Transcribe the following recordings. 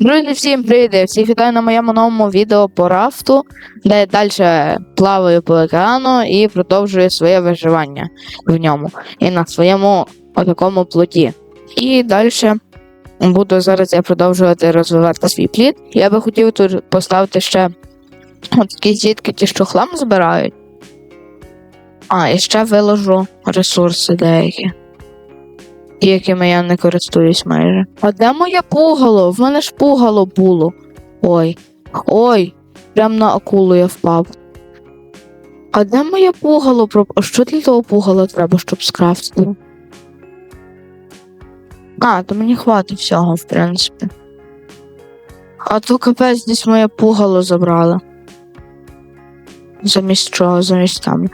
Друзі, всім привіт! Всіх вітаю на моєму новому відео по рафту, де я далі плаваю по океану і продовжую своє виживання в ньому і на своєму отакому плоті. І далі буду зараз я продовжувати розвивати свій плід. Я би хотів тут поставити ще такі сітки, ті, що хлам збирають. А, і ще виложу ресурси деякі. Якими я не користуюсь майже. А де моє пугало? В мене ж пугало було. Ой. Ой, прям на акулу я впав. А де моє пугало? А що для того пугала треба, щоб скрафтити? А, то мені хватить всього, в принципі. А то капець десь моє пугало забрали. Замість чого, замість там.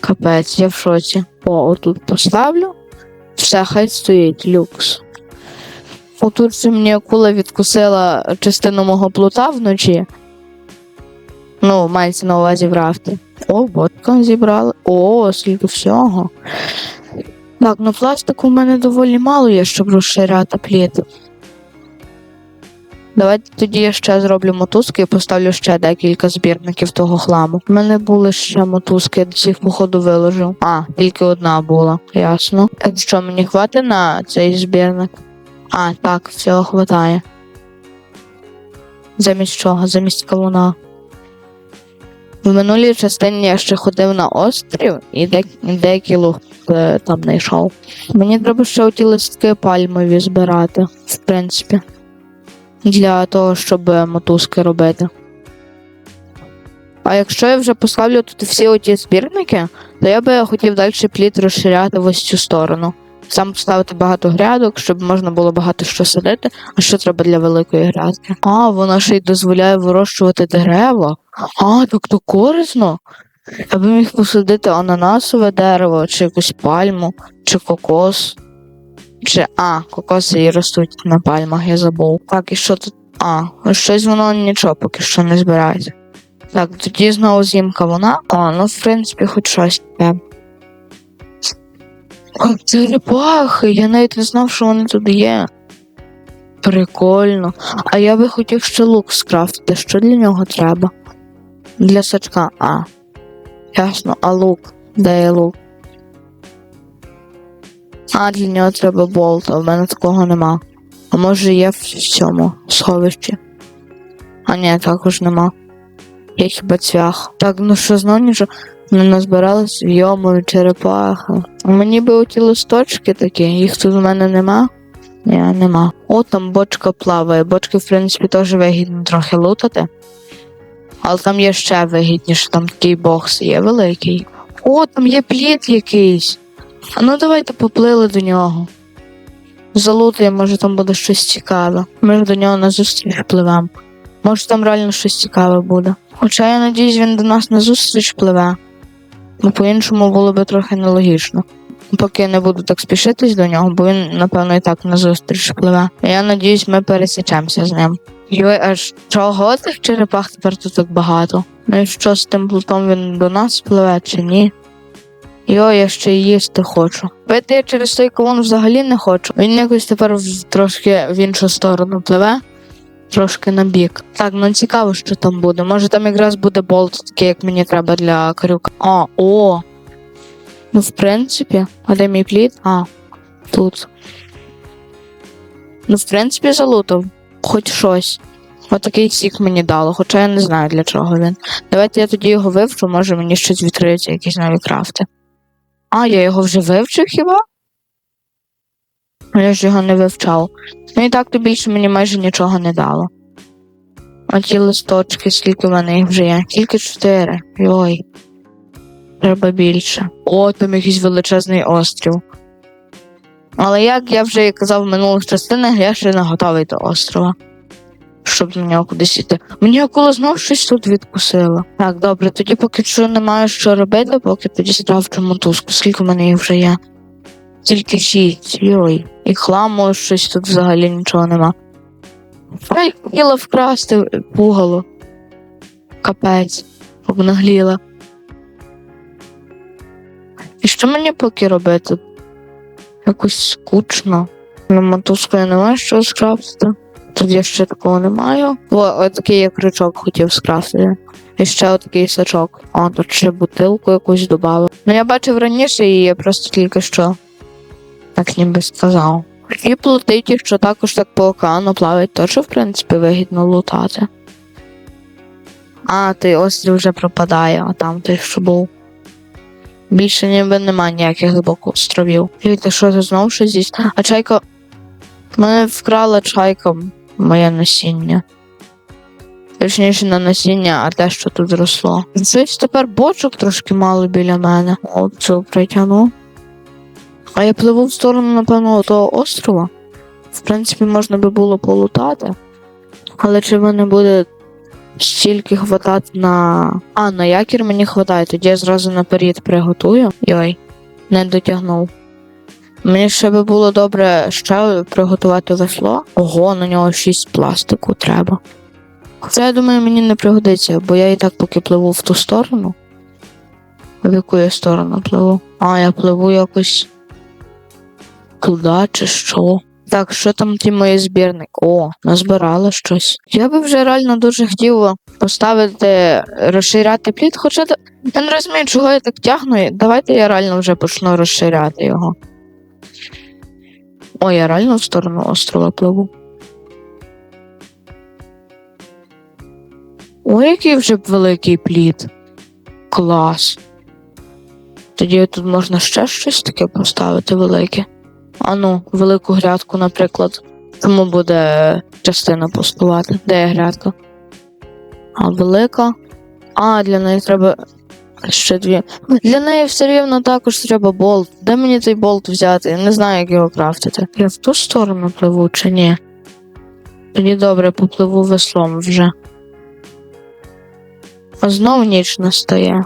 Капець, я в шоці. О, отут поставлю. Все, хай стоїть люкс. Отут мені акула відкусила частину мого плута вночі. Ну, мається на увазі в рафті. О, водка зібрали. О, скільки всього. Так, ну пластику в мене доволі мало є, щоб розширяти плід. Давайте тоді я ще зроблю мотузки і поставлю ще декілька збірників того хламу. У мене були ще мотузки, я до цих походу виложив. А, тільки одна була, ясно. Так що мені хватить на цей збірник? А, так, всього хватає. Замість чого? Замість кавуна. В минулій частині я ще ходив на острів і де- деякий луг там знайшов. Мені треба ще оті листки пальмові збирати, в принципі для того, щоб е, мотузки робити. А якщо я вже поставлю тут всі оті збірники, то я би хотів далі плід розширяти в ось цю сторону. Сам поставити багато грядок, щоб можна було багато що садити. А що треба для великої грядки? А, вона ще й дозволяє вирощувати дерева. А, так то корисно. Я би міг посадити ананасове дерево, чи якусь пальму, чи кокос. Чи а, кокоси і ростуть на пальмах, я забув. Так, і що тут? А, щось воно нічого поки що не збирається. Так, тоді знову з'їм кавуна. А, ну в принципі, хоч щось таке. О, Це репахи, я навіть не знав, що вони тут є. Прикольно. А я би хотів ще лук скрафтити. Що для нього треба? Для сачка. А. Ясно, а лук? Де є лук? А, для нього треба болт, а в мене такого нема. А може є в цьому сховищі? А ні, також нема. Є хіба цвях. Так, ну що знову нічого не назбиралось йому черепахи. А мені би оті листочки такі, їх тут у мене нема. Ні, нема. О, там бочка плаває. Бочки, в принципі, теж вигідно трохи лутати. Але там є ще вигідніше, там такий бокс є великий. О, там є плід якийсь. А ну давайте поплили до нього. Залутаємо, може там буде щось цікаве. Ми ж до нього на зустріч пливемо. Може там реально щось цікаве буде. Хоча я надіюсь, він до нас на зустріч пливе. Ну, по-іншому було би трохи нелогічно. Поки я не буду так спішитись до нього, бо він, напевно, і так на зустріч пливе. Я надіюсь, ми пересічемося з ним. Йой, аж чого цих черепах тепер тут так багато? Ну і що з тим плутом він до нас пливе чи ні? Йо, я ще й їсти хочу. Пити я через той колон взагалі не хочу. Він якось тепер трошки в іншу сторону пливе, трошки на бік. Так, ну цікаво, що там буде. Може там якраз буде болт, такий, як мені треба для крюка. А, о! Ну, в принципі, а де мій плід? А, тут. Ну, в принципі, залутав. Хоч щось. Отакий сік мені дало, хоча я не знаю для чого він. Давайте я тоді його вивчу, може мені щось відкриється, якісь нові крафти. А, я його вже вивчив хіба? Я ж його не вивчав. Ну і так то більше мені майже нічого не дало. А ті листочки, скільки в мене їх вже є? Тільки чотири. Йой. Треба більше. О, там якийсь величезний острів. Але як я вже і казав в минулих частинах, я ще не готовий до острова. Щоб на нього кудись іти. Мені акула знов щось тут відкусила. Так, добре, тоді поки що немає що робити, поки тоді ставчу мотузку. Скільки в мене їх вже є? Тільки шість. Йой. І хламу щось тут взагалі нічого нема. Ай, хотіла вкрасти пугало. Капець. Обнагліла. І що мені поки робити? Якось скучно. На мотузку я не маю що скрафтити. Тут я ще такого не маю. О, отакий я крючок хотів скрафтити. І ще отакий сачок. О, тут ще бутилку якусь додав. Ну я бачив раніше і я просто тільки що так ніби сказав. І плотиті, що також так по океану плавають, теж, в принципі, вигідно лутати. А, той острів вже пропадає, а там той, що був. Більше ніби немає ніяких глибоко островів. Ти що ти знову щось з'їсть? А чайка. Мене вкрала чайка моє насіння. Точніше, не насіння, а те, що тут росло. Щось тепер бочок трошки мало біля мене. О, цю притягну. А я пливу в сторону, напевно, того острова. В принципі, можна би було полутати. Але чи мене буде стільки хватати на. А, на якір мені хватає, тоді я зразу наперед приготую. Йой, не дотягнув. Мені ще би було добре ще приготувати весло. Ого, на нього 6 пластику треба. Хоча я думаю, мені не пригодиться, бо я і так поки пливу в ту сторону. В яку я сторону пливу? А, я пливу якось туди чи що. Так, що там ті мої збірник? О, назбирала щось. Я би вже реально дуже хотів поставити, розширяти плід, хоча я не розумію, чого я так тягну. Давайте я реально вже почну розширяти його. О, я реально в сторону острова пливу. Ой, який вже великий плід. Клас. Тоді тут можна ще щось таке поставити велике. А ну, велику грядку, наприклад. Тому буде частина пустувати. Де є грядка? А велика. А, для неї треба ще дві. Для неї все рівно також треба болт. Де мені цей болт взяти? Я не знаю, як його крафтити. Я в ту сторону пливу чи ні? Тоді добре, попливу веслом вже. А знов ніч настає.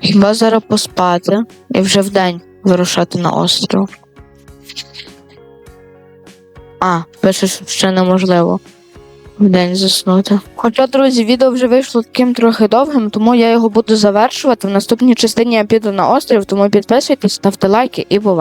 Хіба зараз поспати і вже вдень вирушати на остров. А, пише, що ще неможливо вдень заснути. Хоча, друзі, відео вже вийшло таким трохи довгим, тому я його буду завершувати. В наступній частині я піду на острів, тому підписуйтесь, ставте лайки і бувайте.